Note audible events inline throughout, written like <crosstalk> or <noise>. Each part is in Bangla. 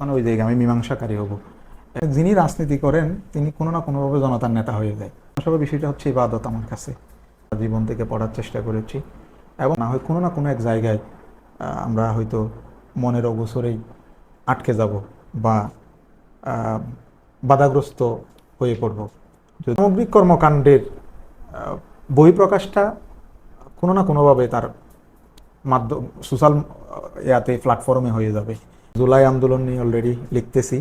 মানে ওই জায়গায় আমি মীমাংসাকারী হব। যিনি রাজনীতি করেন তিনি কোনো না কোনোভাবে জনতার নেতা হয়ে যায়। আসলে বিষয়টা হচ্ছে ইবাদত আমার কাছে। জীবন থেকে পড়ার চেষ্টা করেছি। এবং না হয় কোনো না কোনো এক জায়গায় আমরা হয়তো মনের অবসরেই আটকে যাব বা বাধাগ্রস্ত হয়ে পড়ব। সামগ্রিক কর্মকাণ্ডের আহ, বহিঃপ্রকাশটা কোনো না কোনোভাবে তার মাধ্যম সোশ্যাল ইয়াতে প্ল্যাটফর্মে হয়ে যাবে। জুলাই আন্দোলন নিয়ে অলরেডি লিখতেছি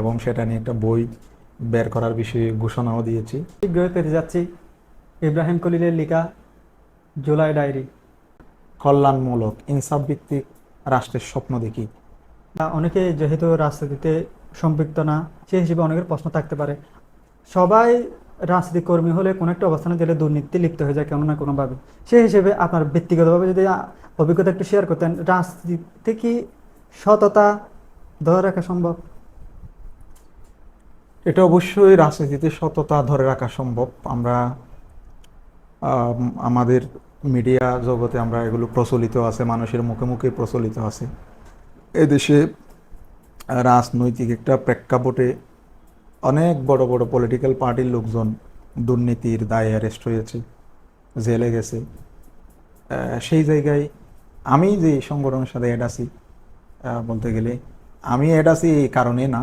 এবং সেটা নিয়ে একটা বই বের করার বিষয়ে ঘোষণাও দিয়েছি। শীঘ্রই পেতে যাচ্ছি ইব্রাহিম কলিলের লেখা জুলাই ডায়েরি। কল্যাণমূলক ইনসাফ ভিত্তিক রাষ্ট্রের স্বপ্ন দেখি। অনেকে যেহেতু রাজনীতিতে সম্পৃক্ত না সেই হিসেবে অনেকের প্রশ্ন থাকতে পারে। সবাই রাজনীতি কর্মী হলে কোনো একটা অবস্থানে গেলে দুর্নীতি লিপ্ত হয়ে যায় কোনো না কোনোভাবে। সেই হিসেবে আপনার ব্যক্তিগতভাবে যদি অভিজ্ঞতা একটু শেয়ার করতেন রাজনীতি কি সততা ধরে রাখা সম্ভব? এটা অবশ্যই রাজনীতিতে সততা ধরে রাখা সম্ভব। আমরা আমাদের মিডিয়া জগতে আমরা এগুলো প্রচলিত আছে, মানুষের মুখে মুখে প্রচলিত আছে। এদেশে রাজনৈতিক একটা প্রেক্ষাপটে অনেক বড় বড় পলিটিক্যাল পার্টির লোকজন দুর্নীতির দায়ে অ্যারেস্ট হয়েছে, জেলে গেছে। সেই জায়গায় আমি যে সংগঠনের সাথে অ্যাড আছি বলতে গেলে, আমি এটা এই কারণে না,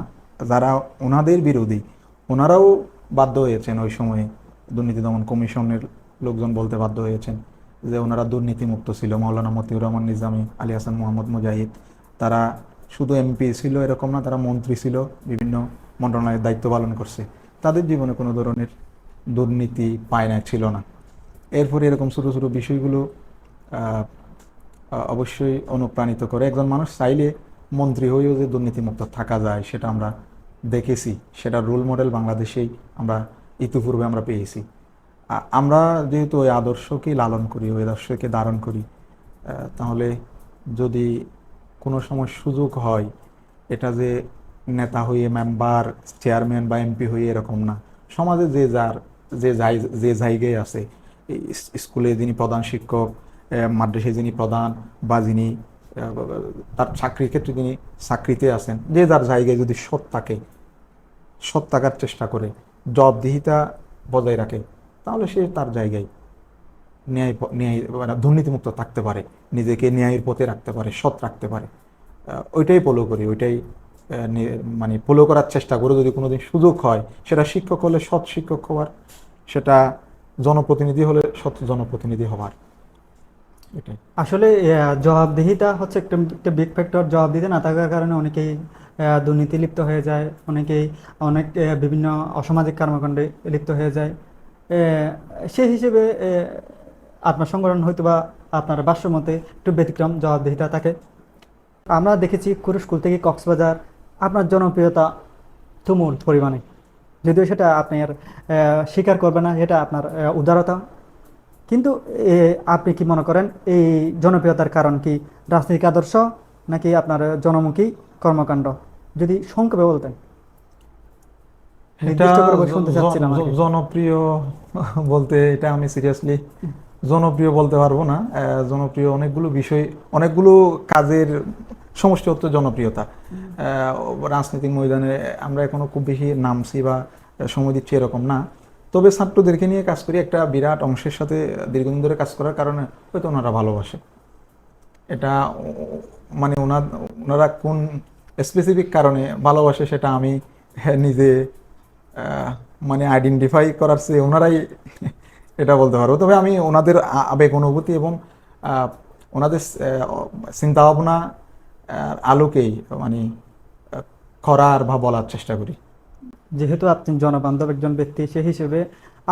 যারা ওনাদের বিরোধী ওনারাও বাধ্য হয়েছেন ওই সময়ে দুর্নীতি দমন কমিশনের লোকজন বলতে বাধ্য হয়েছেন যে ওনারা দুর্নীতিমুক্ত ছিল। মৌলানা মতিউর রহমান নিজামী, আলী হাসান মোহাম্মদ মুজাহিদ, তারা শুধু এমপি ছিল এরকম না, তারা মন্ত্রী ছিল, বিভিন্ন মন্ত্রণালয়ের দায়িত্ব পালন করছে। তাদের জীবনে কোনো ধরনের দুর্নীতি পায় না ছিল না। এরপরে এরকম ছোটো ছোটো বিষয়গুলো অবশ্যই অনুপ্রাণিত করে। একজন মানুষ চাইলে মন্ত্রী হয়েও যে দুর্নীতিমুক্ত থাকা যায়, সেটা আমরা দেখেছি। সেটা রোল মডেল বাংলাদেশেই আমরা ইতিপূর্বে আমরা পেয়েছি। আমরা যেহেতু ওই আদর্শকে লালন করি, ওই আদর্শকে ধারণ করি তাহলে যদি কোনো সময় সুযোগ হয়, এটা যে নেতা হয়ে মেম্বার চেয়ারম্যান বা এমপি হয়ে এরকম না। সমাজে যে যার, যে যাই, যে জায়গায় আছে স্কুলে যিনি প্রধান শিক্ষক মাদ্রাসায় যিনি প্রধান বা যিনি তার চাকরির ক্ষেত্রে যিনি চাকরিতে আছেন, যে যার জায়গায় যদি সৎ থাকে, সৎ থাকার চেষ্টা করে, জবাবদিহিতা বজায় রাখে, তাহলে সে তার জায়গায় ন্যায় ন্যায় মানে দুর্নীতিমুক্ত থাকতে পারে, নিজেকে ন্যায়ের পথে রাখতে পারে, সৎ রাখতে পারে। ওইটাই ফলো করি, ওইটাই মানে ফলো করার চেষ্টা করে যদি কোনোদিন সুযোগ হয়, সেটা শিক্ষক হলে সৎ শিক্ষক হওয়ার, সেটা জনপ্রতিনিধি হলে সৎ জনপ্রতিনিধি হওয়ার। আসলে জবাবদিহিতা হচ্ছে একটা বিগ ফ্যাক্টর জবাবদিহিতা না থাকার কারণে অনেকেই দুর্নীতি লিপ্ত হয়ে যায় অনেকেই অনেক বিভিন্ন অসামাজিক কর্মকাণ্ডে লিপ্ত হয়ে যায়। সেই হিসেবে আহ, আপনার সংগঠন হয়তো বা আপনার বাস্য মতে একটু ব্যতিক্রম জবাবদিহিতা থাকে। আমরা দেখেছি কুরু স্কুল থেকে কক্সবাজার আপনার জনপ্রিয়তা তুমুল পরিমাণে। যদিও সেটা আপনি আর স্বীকার করবেন না এটা আপনার উদারতা। কিন্তু আপনি কি মনে করেন এই জনপ্রিয়তার কারণ কি রাজনৈতিক আদর্শ নাকি আপনার জনমুখী কর্মকাণ্ড? যদি সংক্ষেপে বলতেন। জনপ্রিয় <laughs> বলতে এটা আমি সিরিয়াসলি জনপ্রিয় বলতে পারব না। জনপ্রিয় অনেকগুলো বিষয় অনেকগুলো কাজের সমষ্টি হচ্ছে জনপ্রিয়তা। রাজনৈতিক ময়দানে আমরা এখনও খুব বেশি নামছি বা সময় দিচ্ছি এরকম না। তবে ছাত্রদেরকে নিয়ে কাজ করি, একটা বিরাট অংশের সাথে দীর্ঘদিন ধরে কাজ করার কারণে হয়তো ওনারা ভালোবাসে। এটা মানে ওনার ওনারা কোন স্পেসিফিক কারণে ভালোবাসে সেটা আমি নিজে মানে আইডেন্টিফাই করার চেয়ে ওনারাই এটা বলতে পারব। তবে আমি ওনাদের আবেগ, অনুভূতি এবং ওনাদের চিন্তা ভাবনা আলোকেই মানে করার বা বলার চেষ্টা করি। যেহেতু আপনি জনবান্ধব একজন ব্যক্তি, সে হিসেবে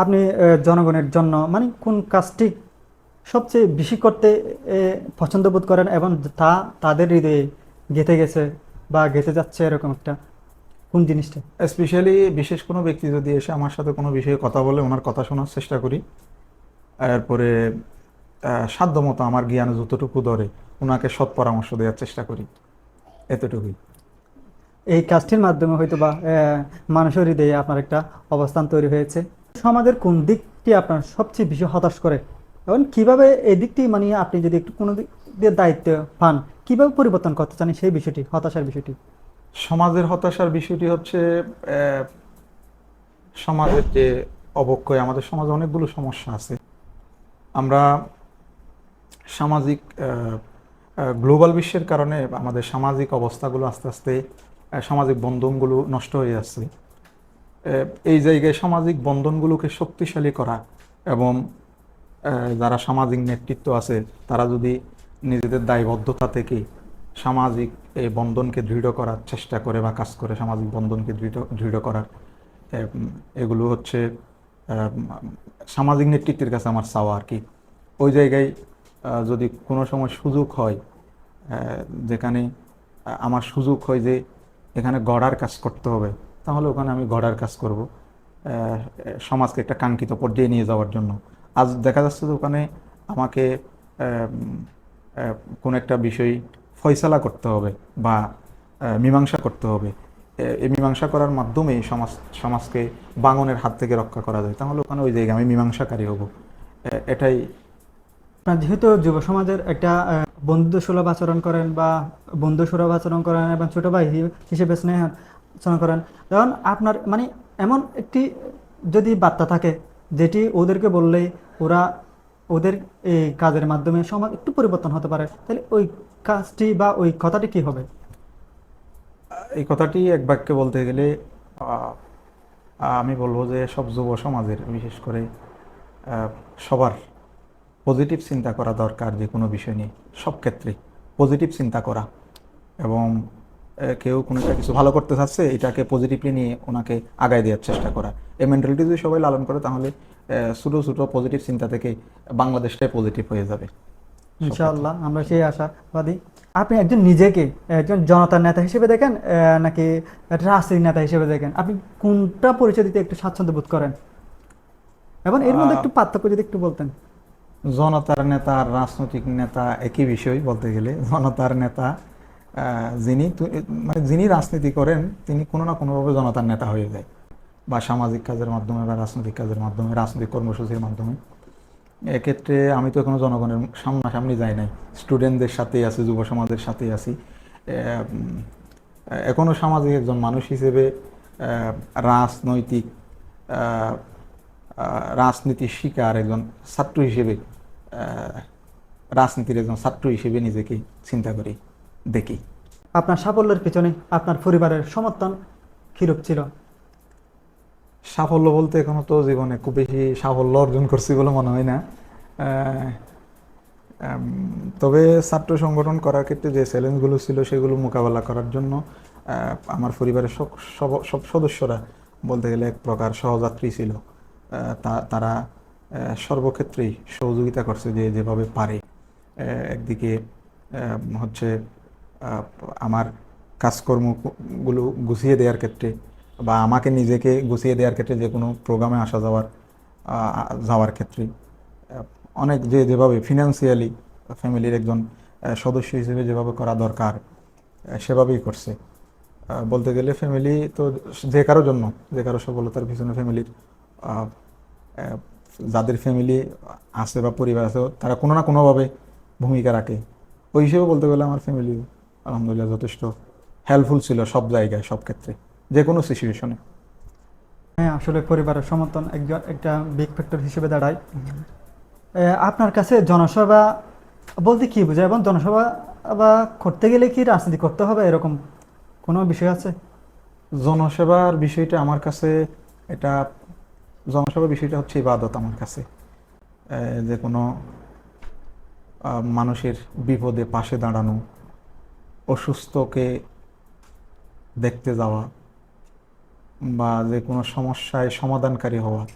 আপনি জনগণের জন্য মানে কোন কাজটি সবচেয়ে বেশি করতে পছন্দ বোধ করেন এবং তা তাদের হৃদয়ে গেঁথে গেছে বা গেঁথে যাচ্ছে এরকম একটা, কোন জিনিসটা? স্পেশালি বিশেষ কোনো ব্যক্তি যদি এসে আমার সাথে কোনো বিষয়ে কথা বলে, ওনার কথা শোনার চেষ্টা করি। এরপরে সাধ্যমতো আমার জ্ঞান যতটুকু ধরে, ওনাকে সৎ পরামর্শ দেওয়ার চেষ্টা করি। এতটুকুই। এই কাজটির মাধ্যমে হয়তো বা মানুষের হৃদয়ে আপনার একটা অবস্থান তৈরি হয়েছে। সমাজের কোন দিকটি আপনার সবচেয়ে বেশি হতাশ করে? এবং কীভাবে এই দিকটি মানে আপনি যদি একটু কোনো দিক দিয়ে দায়িত্ব পান, কীভাবে পরিবর্তন করতে চান সেই বিষয়টি, হতাশার বিষয়টি? সমাজের হতাশার বিষয়টি হচ্ছে সমাজের যে অবক্ষয়, আমাদের সমাজে অনেকগুলো সমস্যা আছে। আমরা সামাজিক গ্লোবাল বিশ্বের কারণে আমাদের সামাজিক অবস্থাগুলো আস্তে আস্তে সামাজিক বন্ধনগুলো নষ্ট হয়ে যাচ্ছে। এই জায়গায় সামাজিক বন্ধনগুলোকে শক্তিশালী করা এবং যারা সামাজিক নেতৃত্ব আছে, তারা যদি নিজেদের দায়বদ্ধতা থেকে সামাজিক এই বন্ধনকে দৃঢ় করার চেষ্টা করে বা কাজ করে, সামাজিক বন্ধনকে দৃঢ় দৃঢ় করার এগুলো হচ্ছে সামাজিক নেতৃত্বের কাছে আমার চাওয়া আর কি। ওই জায়গায় যদি কোনো সময় সুযোগ হয় যেখানে আমার সুযোগ হয় যে এখানে গড়ার কাজ করতে হবে। তাহলে ওখানে আমি গড়ার কাজ করব। সমাজকে একটা কাঙ্ক্ষিত পর্যায়ে নিয়ে যাওয়ার জন্য। আজ দেখা যাচ্ছে যে ওখানে আমাকে কোনো একটা বিষয় ফয়সালা করতে হবে বা মীমাংসা করতে হবে। এই মীমাংসা করার মাধ্যমে সমাজ, সমাজকে বাঙনের হাত থেকে রক্ষা করা যায়। তাহলে ওখানে ওই জায়গায় আমি মীমাংসাকারী হব। এটাই যেহেতু যুব সমাজের একটা বন্ধু সুলভ আচরণ করেন বা বন্ধু সুলভ আচরণ করেন এবং ছোট ভাই হিসেবে স্নেহ আচরণ করেন, তখন আপনার মানে এমন একটি যদি বার্তা থাকে, যেটি ওদেরকে বললেই ওরা ওদের এই কাজের মাধ্যমে সমাজ একটু পরিবর্তন হতে পারে, তাহলে ওই কাজটি বা ওই কথাটি কি হবে? এই কথাটি এক বাক্যে বলতে গেলে আমি বলব যে সব যুব সমাজের, বিশেষ করে সবার পজিটিভ চিন্তা করা দরকার যে কোনো বিষয় নিয়ে সব ক্ষেত্রে পজিটিভ চিন্তা করা এবং কেউ কোনো একটা কিছু ভালো করতে চাচ্ছে এটাকে পজিটিভলি নিয়ে ওনাকে আগায় দেওয়ার চেষ্টা করা। এই মেন্টালিটি যদি সবাই লালন করে তাহলে ছোটো ছোটো পজিটিভ চিন্তা থেকে বাংলাদেশটাই পজিটিভ হয়ে যাবে। ইনশাআল্লাহ আমরা সেই আশাবাদী। আপনি একজন নিজেকে একজন জনতার নেতা হিসেবে দেখেন নাকি রাজনীতির নেতা হিসেবে দেখেন? আপনি কোনটা পরিচয় দিতে একটু স্বাচ্ছন্দ্য বোধ করেন? এবং এর মধ্যে একটু পার্থক্য যদি একটু বলতেন। জনতার নেতা আর রাজনৈতিক নেতা একই বিষয় বলতে গেলে। জনতার নেতা যিনি মানে যিনি রাজনীতি করেন তিনি কোনো না কোনোভাবে জনতার নেতা হয়ে যায়। বা সামাজিক কাজের মাধ্যমে বা রাজনৈতিক কাজের মাধ্যমে রাজনৈতিক কর্মসূচির মাধ্যমে। এক্ষেত্রে আমি তো এখনও জনগণের সামনাসামনি যাই নাই। স্টুডেন্টদের সাথেই আছি যুব সমাজের সাথেই আছি। আহ, উম, এখনও সামাজিক একজন মানুষ হিসেবে রাজনৈতিক রাজনীতির শিকার একজন ছাত্র হিসেবে রাজনীতির একজন ছাত্র হিসেবে নিজেকে চিন্তা করি দেখি। আপনার সাফল্যের পিছনে আপনার পরিবারের সমর্থন কিরূপ ছিল? সাফল্য বলতে এখনও তো জীবনে খুব বেশি সাফল্য অর্জন করছি বলে মনে হয় না। তবে ছাত্র সংগঠন করার ক্ষেত্রে যে চ্যালেঞ্জগুলো ছিল সেগুলো মোকাবেলা করার জন্য আমার পরিবারের সব সব- সদস্যরা বলতে গেলে এক প্রকার সহযাত্রী ছিল। তারা সর্বক্ষেত্রেই সহযোগিতা করছে যে যেভাবে পারে। একদিকে হচ্ছে আমার কাজকর্মগুলো গুছিয়ে দেওয়ার ক্ষেত্রে বা আমাকে নিজেকে গুছিয়ে দেওয়ার ক্ষেত্রে যে কোনো প্রোগ্রামে আসা যাওয়ার যাওয়ার ক্ষেত্রে অনেক যে, যেভাবে ফিনান্সিয়ালি ফ্যামিলির একজন সদস্য হিসেবে যেভাবে করা দরকার সেভাবেই করছে। বলতে গেলে ফ্যামিলি তো যে কারোর জন্য, যে কারও সফলতার পিছনে ফ্যামিলির যাদের ফ্যামিলি আছে বা পরিবার আছে তারা কোনো না কোনোভাবে ভূমিকা রাখে। ওই হিসেবে বলতে গেলে আমার ফ্যামিলি আলহামদুলিল্লাহ যথেষ্ট হেল্পফুল ছিল সব জায়গায় সব ক্ষেত্রে যে কোনো সিচুয়েশনে হ্যাঁ আসলে পরিবারের সমর্থন একজন একটা বিগ ফ্যাক্টর হিসেবে দাঁড়ায়। আপনার কাছে জনসভা বলতে কি বোঝায়? এবং জনসভা বা করতে গেলে কি রাজনীতি করতে হবে? এরকম কোনো বিষয় আছে? জনসেবার বিষয়টা আমার কাছে এটা জনসেবার বিষয়টা হচ্ছে ইবাদত আমার কাছে। যে কোনো মানুষের বিপদে পাশে দাঁড়ানো অসুস্থকে দেখতে যাওয়া বা যে কোনো সমস্যায় সমাধানকারী হওয়া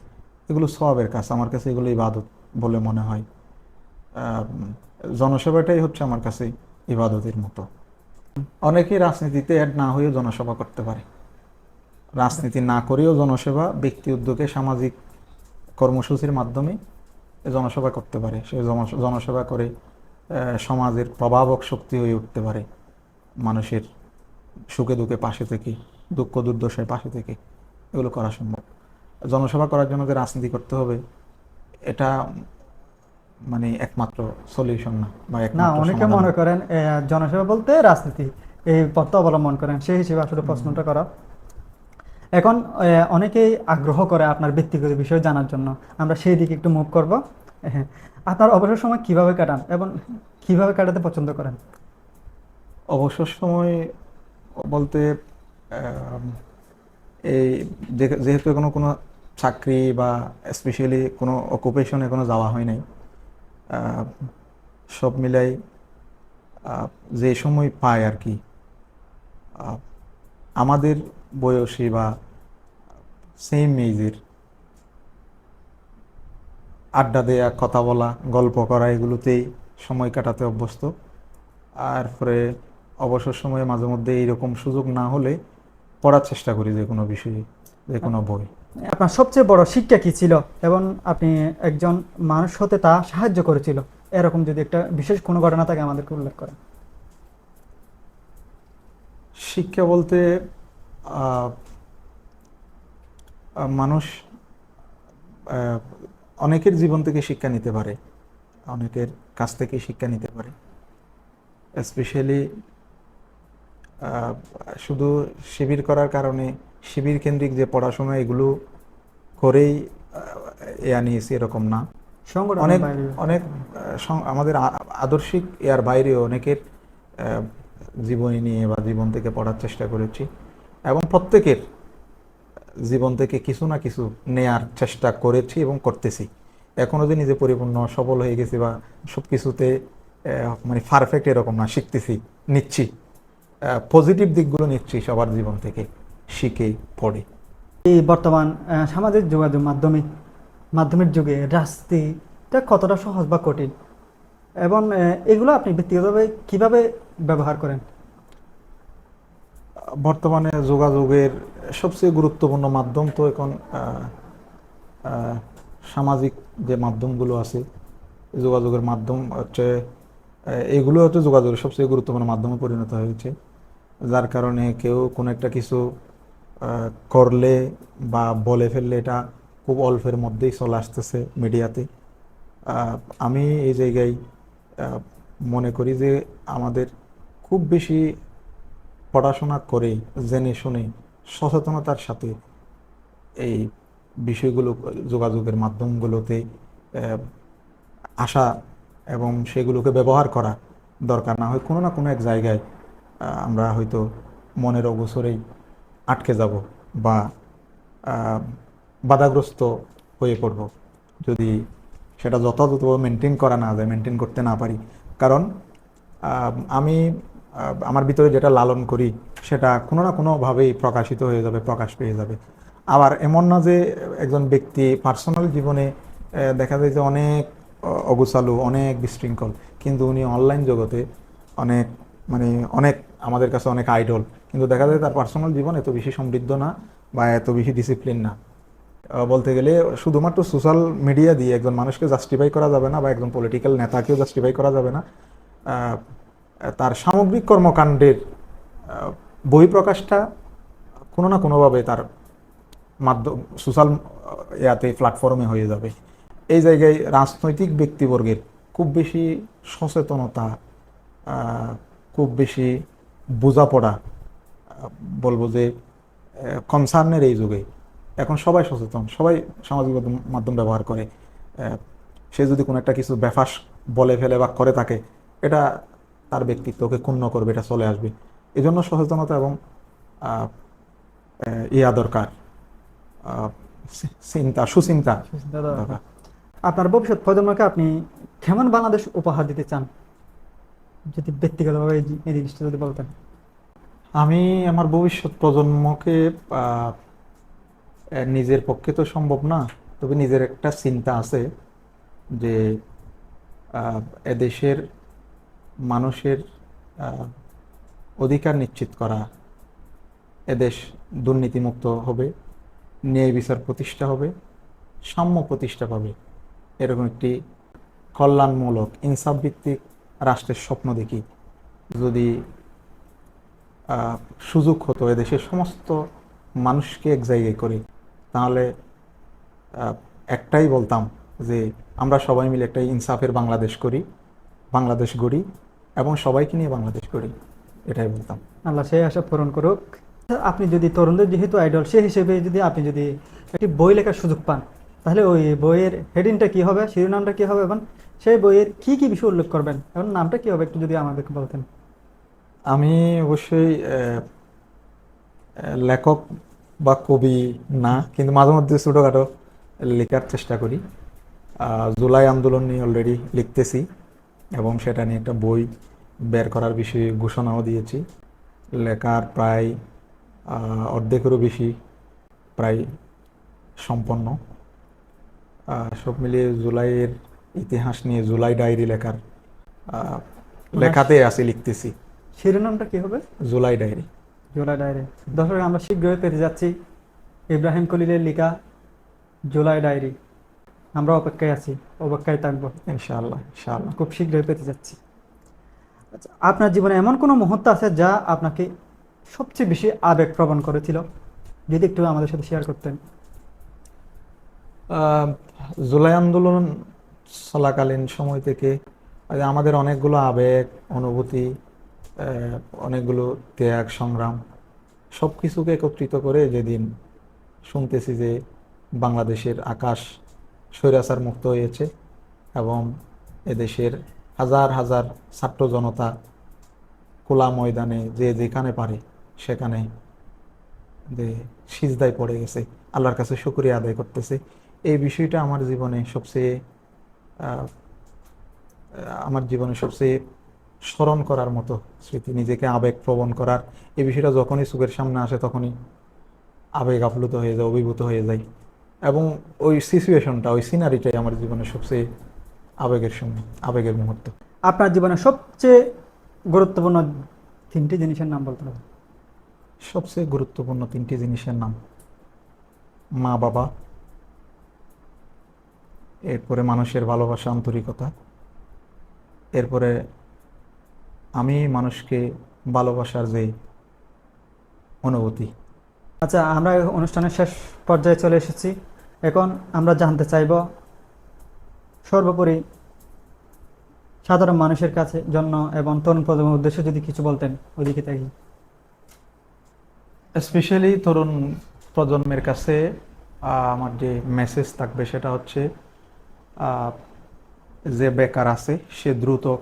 এগুলো সবের কাজ। আমার কাছে এগুলো ইবাদত বলে মনে হয়। আহ, জনসেবাটাই হচ্ছে আমার কাছে ইবাদতের মতো। অনেকেই রাজনীতিতে অ্যাড না হয়েও জনসভা করতে পারে। রাজনীতি না করেও জনসেবা ব্যক্তি উদ্যোগে সামাজিক কর্মসূচির মাধ্যমে জনসভা করতে পারে। সে জনসেবা করে সমাজের প্রভাবক শক্তি হয়ে উঠতে পারে মানুষের সুখে দুঃখে পাশে থেকে দুঃখ দুর্দশায় পাশে থেকে। এগুলো করা সম্ভব। জনসেবা করার জন্য যে রাজনীতি করতে হবে এটা মানে একমাত্র সলিউশন না বা না অনেকে মনে করেন জনসেবা বলতে রাজনীতি। এই পথটা অবলম্বন করেন। সেই হিসেবে আসলে প্রশ্নটা করা এখন অনেকেই আগ্রহ করে আপনার ব্যক্তিগত বিষয় জানার জন্য। আমরা সেই দিকে একটু মুভ করব। হ্যাঁ। আপনার অবসর সময় কীভাবে কাটান এবং কীভাবে কাটাতে পছন্দ করেন? অবসর সময় বলতে এই যেহেতু এখনও কোনো চাকরি বা স্পেশালি কোনো অকুপেশন এখনও যাওয়া হয় নাই সব মিলাই যে সময় পায় আর কি আমাদের বয়সী বা সেম এজের আড্ডা দেয়া কথা বলা গল্প করা এগুলোতেই সময় কাটাতে অভ্যস্ত। আর পরে অবসর সময়ে মাঝে মধ্যে এইরকম সুযোগ না হলে পড়ার চেষ্টা করি যে কোনো বিষয়ে যে কোনো বই। আপনার সবচেয়ে বড় শিক্ষা কি ছিল? এবং আপনি একজন মানুষ হতে তা সাহায্য করেছিল? এরকম যদি একটা বিশেষ কোনো ঘটনা থাকে আমাদেরকে উল্লেখ করেন। শিক্ষা বলতে মানুষ অনেকের জীবন থেকে শিক্ষা নিতে পারে অনেকের কাছ থেকে শিক্ষা নিতে পারে। স্পেশালি শুধু শিবির করার কারণে শিবির কেন্দ্রিক যে পড়াশোনা এগুলো করেই এ নিয়েছি এরকম না। অনেক অনেক আমাদের আদর্শিক এর বাইরেও অনেকের জীবনী নিয়ে বা জীবন থেকে পড়ার চেষ্টা করেছি। এবং প্রত্যেকের জীবন থেকে কিছু না কিছু নেয়ার চেষ্টা করেছি এবং করতেছি। এখনও যে নিজে পরিপূর্ণ, সফল হয়ে গেছি বা সব কিছুতে মানে পারফেক্ট এরকম না, শিখতেছি, নিচ্ছি। পজিটিভ দিকগুলো নিচ্ছি সবার জীবন থেকে, শিখে, পড়ে। এই বর্তমান সামাজিক যোগাযোগ মাধ্যমে, মাধ্যমের যুগে রাজনীতিটা কতটা সহজ বা কঠিন? এবং এগুলো আপনি ব্যক্তিগতভাবে কীভাবে ব্যবহার করেন? বর্তমানে যোগাযোগের সবচেয়ে গুরুত্বপূর্ণ মাধ্যম তো এখন সামাজিক যে মাধ্যমগুলো আছে, যোগাযোগের মাধ্যম হচ্ছে এগুলো হচ্ছে যোগাযোগের সবচেয়ে গুরুত্বপূর্ণ মাধ্যমে পরিণত হয়েছে। যার কারণে কেউ কোনো একটা কিছু করলে বা বলে ফেললে এটা খুব অল্পের মধ্যেই চলে আসতেছে মিডিয়াতে। আমি এই জায়গায় মনে করি যে আমাদের খুব বেশি পড়াশোনা করে, জেনে শুনে সচেতনতার সাথে এই বিষয়গুলো যোগাযোগের মাধ্যমগুলোতে আসা এবং সেগুলোকে ব্যবহার করা দরকার না হয়, কোনো না কোনো এক জায়গায় আমরা হয়তো মনের অবসরেই আটকে যাব বা বাধাগ্রস্ত হয়ে পড়ব। যদি সেটা যথাযথভাবে মেনটেন করা না যায় মেনটেন করতে না পারি। কারণ আমি আমার ভিতরে যেটা লালন করি সেটা কোনো না কোনোভাবেই প্রকাশিত হয়ে যাবে প্রকাশ পেয়ে যাবে। আবার এমন না যে একজন ব্যক্তি পার্সোনাল জীবনে দেখা যায় যে অনেক আহ, অগোছালো অনেক বিশৃঙ্খল কিন্তু উনি অনলাইন জগতে অনেক মানে অনেক আমাদের কাছে অনেক আইডল কিন্তু দেখা যায় তার পার্সোনাল জীবন এত বেশি সমৃদ্ধ না বা এত বেশি ডিসিপ্লিন না। বলতে গেলে শুধুমাত্র সোশ্যাল মিডিয়া দিয়ে একজন মানুষকে জাস্টিফাই করা যাবে না বা একজন পলিটিক্যাল নেতাকেও জাস্টিফাই করা যাবে না। তার সামগ্রিক কর্মকাণ্ডের বহিঃপ্রকাশটা কোনো না কোনোভাবে তার মাধ্যম, সোশ্যাল ইয়াতে প্ল্যাটফর্মে হয়ে যাবে। এই জায়গায় রাজনৈতিক ব্যক্তিবর্গের খুব বেশি সচেতনতা খুব বেশি বোঝাপড়া বলব যে কনসার্নের এই যুগে। এখন সবাই সচেতন, সবাই সামাজিক মাধ্যম- মাধ্যম ব্যবহার করে। সে যদি কোনো একটা কিছু ব্যাফাস বলে ফেলে বা করে থাকে, এটা তার ব্যক্তিত্বকে ক্ষুণ্ণ করবে এটা চলে আসবে। এই জন্য সচেতনতা এবং ইয়া দরকার। চিন্তা সুচিন্তা আপনার ভবিষ্যৎ প্রজন্মকে আপনি কেমন বাংলাদেশ উপহার দিতে চান? যদি ব্যক্তিগতভাবে এই জিনিসটা যদি বলতেন। আমি আমার ভবিষ্যৎ প্রজন্মকে নিজের পক্ষে তো সম্ভব না। তবে নিজের একটা চিন্তা আছে যে এদেশের মানুষের অধিকার নিশ্চিত করা এদেশ দুর্নীতিমুক্ত হবে, ন্যায় বিচার প্রতিষ্ঠা হবে, সাম্য প্রতিষ্ঠা পাবে। এরকম একটি কল্যাণমূলক ইনসাফ ভিত্তিক রাষ্ট্রের স্বপ্ন দেখি। যদি সুযোগ হতো এদেশের সমস্ত মানুষকে এক জায়গায় করে, তাহলে একটাই বলতাম যে আমরা সবাই মিলে একটা ইনসাফের বাংলাদেশ করি, বাংলাদেশ গড়ি এবং সবাইকে নিয়ে বাংলাদেশ করি। এটাই বলতাম। আল্লাহ সেই আশা পূরণ করুক। আপনি যদি তরুণদের যেহেতু আইডল সেই হিসেবে যদি আপনি যদি একটি বই লেখার সুযোগ পান তাহলে ওই বইয়ের হেডিংটা কি হবে শিরোনামটা কি হবে এবং সেই বইয়ের কি কি বিষয় উল্লেখ করবেন এবং নামটা কি হবে একটু যদি আমাদেরকে বলতেন। আমি অবশ্যই লেখক বা কবি না কিন্তু মাঝে মধ্যে ছোটোখাটো লেখার চেষ্টা করি। জুলাই আন্দোলন নিয়ে অলরেডি লিখতেছি। এবং সেটা নিয়ে একটা বই বের করার বিষয়ে ঘোষণাও দিয়েছি। লেখার প্রায় অর্ধেকেরও বেশি প্রায় সম্পন্ন। সব মিলিয়ে জুলাইয়ের ইতিহাস নিয়ে জুলাই ডায়েরি লেখার লেখাতে আছি লিখতেছি। শিরোনামটা কি হবে? July diary. July diary. দর্শক আমরা শীঘ্রই পেতে যাচ্ছি ইব্রাহিম কলিলের লেখা জুলাই ডায়েরি। আমরা অপেক্ষায় আছি, অপেক্ষায় থাকব, ইনশাআল্লাহ ইনশাআল্লাহ। খুব শীঘ্রই পেতে যাচ্ছি। আচ্ছা আপনার জীবনে এমন কোনো মুহূর্ত আছে যা আপনাকে সবচেয়ে বেশি আবেগ প্রবণ করেছিল? যদি একটু আমাদের সাথে শেয়ার করতেন। জুলাই আন্দোলন চলাকালীন সময় থেকে আমাদের অনেকগুলো আবেগ, অনুভূতি অনেকগুলো ত্যাগ, সংগ্রাম সব কিছুকে একত্রিত করে যেদিন শুনতেছি যে বাংলাদেশের আকাশ স্বৈরাচার মুক্ত হয়েছে এবং এদেশের হাজার হাজার ছাত্র জনতা খোলা ময়দানে যে যেখানে পারে সেখানে যে সিজদায় পড়ে গেছে। আল্লাহর কাছে শুকরিয়া আদায় করতেছে। এই বিষয়টা আমার জীবনে সবচেয়ে আমার জীবনে সবচেয়ে স্মরণ করার মতো স্মৃতি, নিজেকে আবেগ প্রবণ করার। এই বিষয়টা যখনই চোখের সামনে আসে তখনই আবেগ আপ্লুত হয়ে যায়, অভিভূত হয়ে যায়। এবং ওই সিচুয়েশনটা ওই সিনারিটাই আমার জীবনের সবচেয়ে আবেগের সময় আবেগের মুহূর্ত। আপনার জীবনে সবচেয়ে গুরুত্বপূর্ণ তিনটি জিনিসের নাম বলতে হবে সবচেয়ে গুরুত্বপূর্ণ তিনটি জিনিসের নাম মা বাবা এরপরে মানুষের ভালোবাসা আন্তরিকতা এরপরে আমি মানুষকে ভালোবাসার যে অনুভূতি। আচ্ছা আমরা অনুষ্ঠানের শেষ পর্যায়ে চলে এসেছি। এখন আমরা জানতে চাইব সর্বোপরি সাধারণ মানুষের কাছে জন্য এবং তরুণ প্রজন্মের উদ্দেশ্যে যদি কিছু বলতেন ওইদিকে থাকি স্পেশালি তরুণ প্রজন্মের কাছে আমার যে মেসেজ থাকবে সেটা হচ্ছে যে বেকার আছে, সে দ্রুত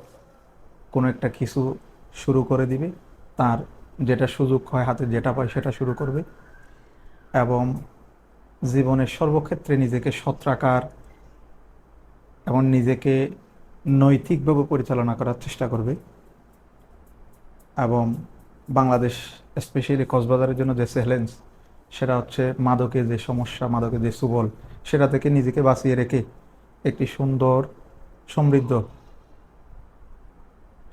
কোনো একটা কিছু শুরু করে দিবে। তার যেটা সুযোগ হয়, হাতে যেটা পায় সেটা শুরু করবে। এবং জীবনের সর্বক্ষেত্রে নিজেকে সত্রাকার এবং নিজেকে নৈতিকভাবে পরিচালনা করার চেষ্টা করবে। এবং বাংলাদেশ স্পেশালি কক্সবাজারের জন্য যে চ্যালেঞ্জ সেটা হচ্ছে মাদকের যে সমস্যা মাদকের যে সুবল, সেটা থেকে নিজেকে বাঁচিয়ে রেখে একটি সুন্দর, সমৃদ্ধ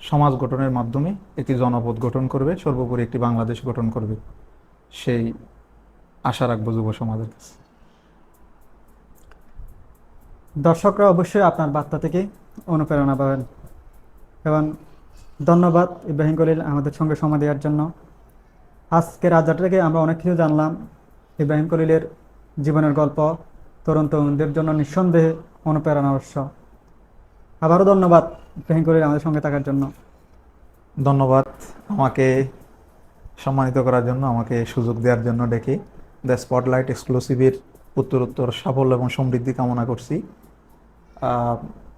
সমাজ গঠনের মাধ্যমে একটি জনপদ গঠন করবে, সর্বোপরি একটি বাংলাদেশ গঠন করবে। সেই আশা রাখব যুব সমাজের কাছে। দর্শকরা অবশ্যই আপনার বার্তা থেকে অনুপ্রেরণা পাবেন। এবং ধন্যবাদ ইব্রাহিম কলিল আমাদের সঙ্গে সময় দেওয়ার জন্য। আজকের আড্ডা থেকে আমরা অনেক কিছু জানলাম। ইব্রাহিম কলিলের জীবনের গল্প, তরুণ তরুণদের জন্য নিঃসন্দেহে অনুপ্রেরণা অবশ্য আবারও ধন্যবাদ ইব্রাহিম কলিল আমাদের সঙ্গে থাকার জন্য। ধন্যবাদ আমাকে সম্মানিত করার জন্য, আমাকে সুযোগ দেওয়ার জন্য ডেকে। দ্য স্পটলাইট এক্সক্লুসিভের উত্তরোত্তর সাফল্য এবং সমৃদ্ধি কামনা করছি।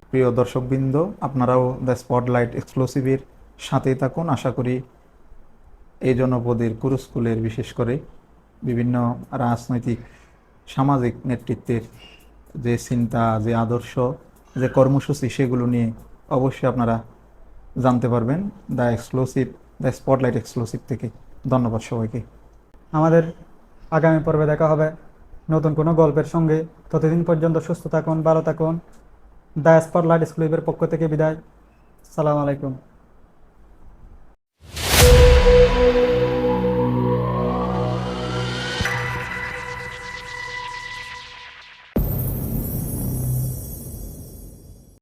প্রিয় দর্শকবৃন্দ, আপনারাও দ্য স্পটলাইট এক্সক্লুসিভের সাথেই থাকুন। আশা করি এই জনপদের কুরুস্কুলের বিশেষ করে বিভিন্ন রাজনৈতিক, সামাজিক নেতৃত্বের যে চিন্তা, যে আদর্শ, যে কর্মসূচি, সেগুলো নিয়ে অবশ্যই আপনারা জানতে পারবেন। The exclusive the spotlight exclusive থেকে ধন্যবাদ সবাইকে। আমাদের আগামী পর্বে দেখা হবে। নতুন কোনো গল্পের সঙ্গে। ততদিন পর্যন্ত সুস্থ থাকুন, ভালো থাকুন। দ্য স্পটলাইট স্কুলের পক্ষ থেকে বিদায়। সালাম আলাইকুম।